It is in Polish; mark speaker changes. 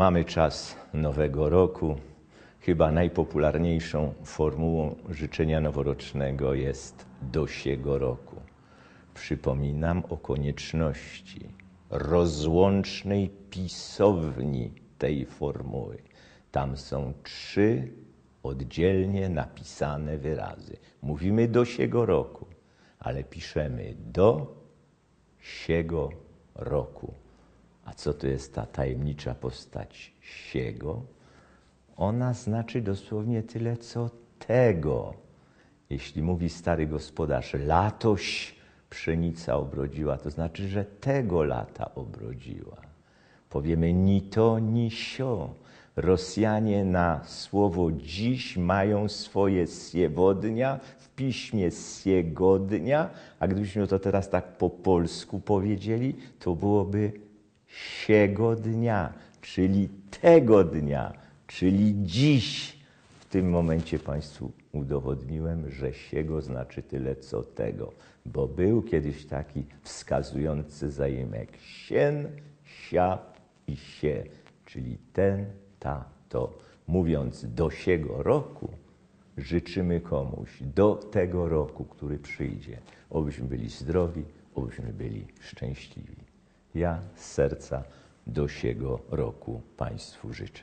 Speaker 1: Mamy czas nowego roku. Chyba najpopularniejszą formułą życzenia noworocznego jest do siego roku. Przypominam o konieczności rozłącznej pisowni tej formuły. Tam są trzy oddzielnie napisane wyrazy. Mówimy do siego roku, ale piszemy do siego roku. Co to jest ta tajemnicza postać siego? Ona znaczy dosłownie tyle, co tego. Jeśli mówi stary gospodarz, latoś pszenica obrodziła, to znaczy, że tego lata obrodziła. Powiemy ni to, ni sio. Rosjanie na słowo dziś mają swoje siewodnia, w piśmie siegodnia, a gdybyśmy to teraz tak po polsku powiedzieli, to byłoby siego dnia, czyli tego dnia, czyli dziś. W tym momencie Państwu udowodniłem, że siego znaczy tyle co tego, bo był kiedyś taki wskazujący zaimek sien, sia i sie, czyli ten, ta, to. Mówiąc do siego roku, życzymy komuś do tego roku, który przyjdzie, obyśmy byli zdrowi, obyśmy byli szczęśliwi. Ja z serca do siego roku Państwu życzę.